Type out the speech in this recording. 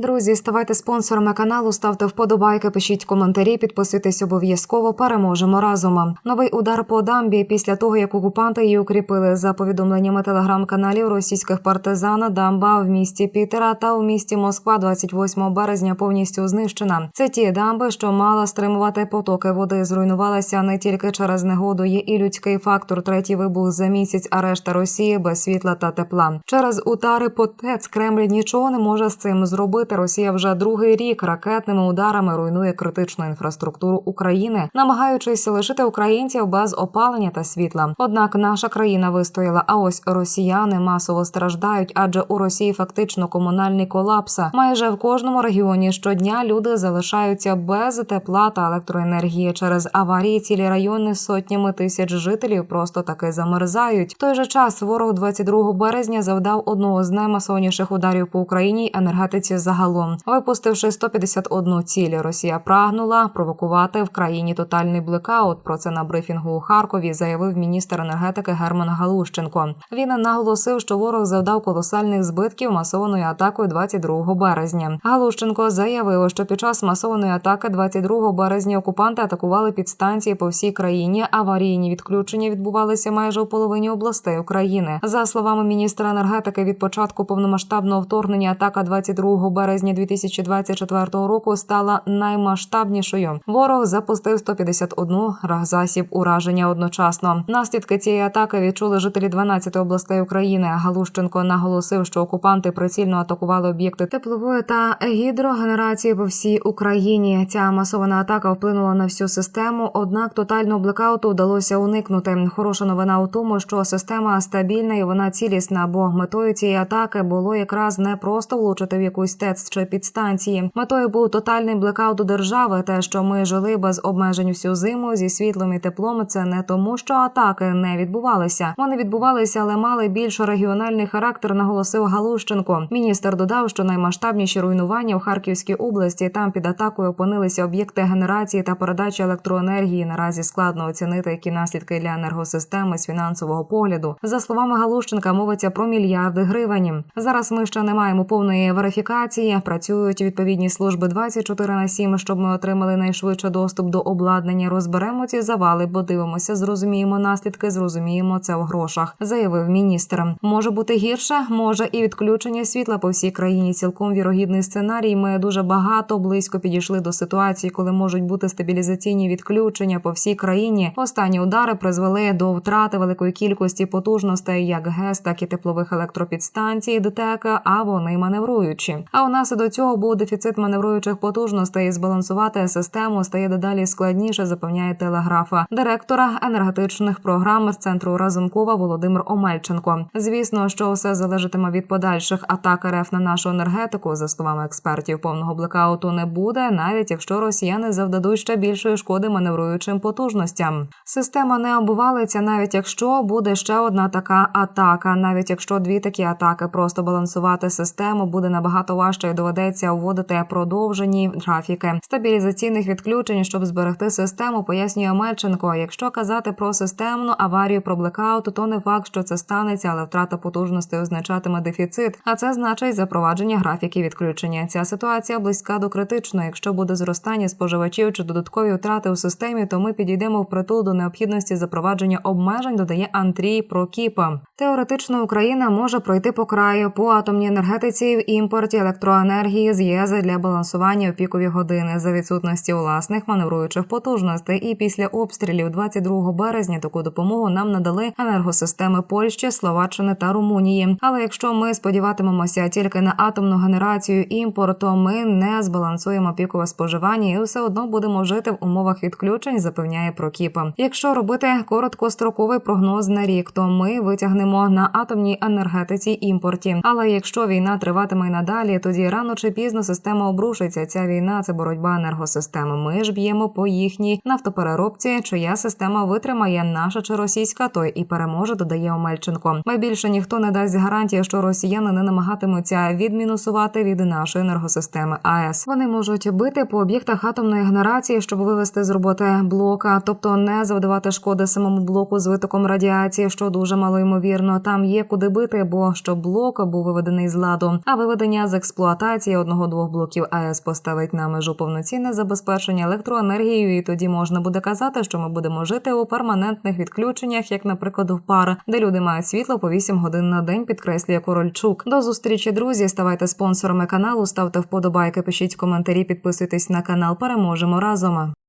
Друзі, ставайте спонсорами каналу, ставте вподобайки, пишіть коментарі, підписуйтесь обов'язково. Переможемо разом. Новий удар по дамбі після того, як окупанти її укріпили за повідомленнями телеграм-каналів російських партизан. Дамба в місті Пітера та у місті Москва 28 березня повністю знищена. Це ті дамби, що мала стримувати потоки води. Зруйнувалися не тільки через негоду, є і людський фактор. Третій вибух за місяць, а решта Росії без світла та тепла. Через удари по ТЕЦ Кремль нічого не може з цим зробити. Росія вже другий рік ракетними ударами руйнує критичну інфраструктуру України, намагаючись лишити українців без опалення та світла. Однак наша країна вистояла. А ось росіяни масово страждають, адже у Росії фактично комунальний колапс. Майже в кожному регіоні щодня люди залишаються без тепла та електроенергії через аварії. Цілі райони сотнями тисяч жителів просто таки замерзають. В той же час ворог 22 березня завдав одного з наймасовніших ударів по Україні енергетиці загалом, випустивши 151 ціль. Росія прагнула провокувати в країні тотальний блекаут. Про це на брифінгу у Харкові заявив міністр енергетики Герман Галущенко. Він наголосив, що ворог завдав колосальних збитків масованою атакою 22 березня. Галущенко заявив, що під час масованої атаки 22 березня окупанти атакували підстанції по всій країні. Аварійні відключення відбувалися майже у половині областей України. За словами міністра енергетики, від початку повномасштабного вторгнення атака 22 березня 2024 року стала наймасштабнішою. Ворог запустив 151 засіб ураження одночасно. Наслідки цієї атаки відчули жителі 12 областей України. Галущенко наголосив, що окупанти прицільно атакували об'єкти теплової та гідрогенерації по всій Україні. Ця масована атака вплинула на всю систему. Однак тотального блекауту вдалося уникнути. Хороша новина у тому, що система стабільна і вона цілісна. Бо метою цієї атаки було якраз не просто влучити в якусь ТЕЦ чи підстанції. Метою був тотальний блекаут у держави. Те, що ми жили без обмежень всю зиму зі світлом і теплом. Це не тому, що атаки не відбувалися. Вони відбувалися, але мали більш регіональний характер. Наголосив Галущенко. Міністр додав, що наймасштабніші руйнування в Харківській області там під атакою опинилися об'єкти генерації та передачі електроенергії. Наразі складно оцінити, які наслідки для енергосистеми з фінансового погляду. За словами Галущенка, мовиться про мільярди гривень. Зараз ми ще не маємо повної верифікації. Працюють відповідні служби 24 на 7, щоб ми отримали найшвидше доступ до обладнання. Розберемо ці завали, подивимося, зрозуміємо наслідки, зрозуміємо це в грошах. Заявив міністр. Може бути гірше, може і відключення світла по всій країні. Цілком вірогідний сценарій. Ми дуже багато близько підійшли до ситуації, коли можуть бути стабілізаційні відключення по всій країні. Останні удари призвели до втрати великої кількості потужностей, як ГЕС, так і теплових електропідстанцій, ДТЕК, а вони маневруючі. А у нас і до цього був дефіцит маневруючих потужностей. І Збалансувати систему стає дедалі складніше, запевняє телеграфа директора енергетичних програм центру Разумкова Володимир Омельченко. Звісно, що все залежатиме від подальших атак РФ на нашу енергетику. За словами експертів, повного блекауту не буде, навіть якщо росіяни завдадуть ще більшої шкоди маневруючим потужностям. Система не обвалиться, навіть якщо буде ще одна така атака. Навіть якщо дві такі атаки, просто балансувати систему буде набагато важче і доведеться вводити продовжені графіки стабілізаційних відключень, щоб зберегти систему. Пояснює Мельченко. Якщо казати про системну аварію про блекаут, то не факт, що це станеться, але втрата потужностей означатиме дефіцит. А це значить запровадження графіків відключення. Ця ситуація близька до критичної. Якщо буде зростання споживачів чи додаткові втрати у системі, то ми підійдемо впритул до необхідності запровадження обмежень. Додає Андрій Прокіпа. Теоретично Україна може пройти по краю по атомній енергетиці в імпорті електроенергії з для балансування в пікові години за відсутності власних маневруючих потужностей. І після обстрілів 22 березня таку допомогу нам надали енергосистеми Польщі, Словаччини та Румунії. Але якщо ми сподіватимемося тільки на атомну генерацію імпорту, ми не збалансуємо пікове споживання і все одно будемо жити в умовах відключень, запевняє Прокіпа. Якщо робити короткостроковий прогноз на рік, то ми витягнемо на атомній енергетиці імпорті. Але якщо війна триватиме й надалі, тоді рано чи пізно система обрушиться. Ця війна це боротьба енергосистеми. Ми ж б'ємо по їхній нафтопереробці, чия система витримає наша чи російська, той і переможе, додає Омельченко. Ми більше ніхто не дасть гарантії, що росіяни не намагатимуться відмінусувати від нашої енергосистеми АЕС. Вони можуть бити по об'єктах атомної генерації, щоб вивести з роботи блока, тобто не завдавати шкоди самому блоку з витоком радіації, що дуже малоймовірно. Там є куди бити, бо щоб блок був виведений з ладу, а виведення з експлуатації експлуатації одного-двох блоків АЕС поставить на межу повноцінне забезпечення електроенергією, і тоді можна буде казати, що ми будемо жити у перманентних відключеннях, як, наприклад, в пар, де люди мають світло по 8 годин на день, підкреслює Корольчук. До зустрічі, друзі. Ставайте спонсорами каналу, ставте вподобайки, пишіть коментарі, підписуйтесь на канал. Переможемо разом.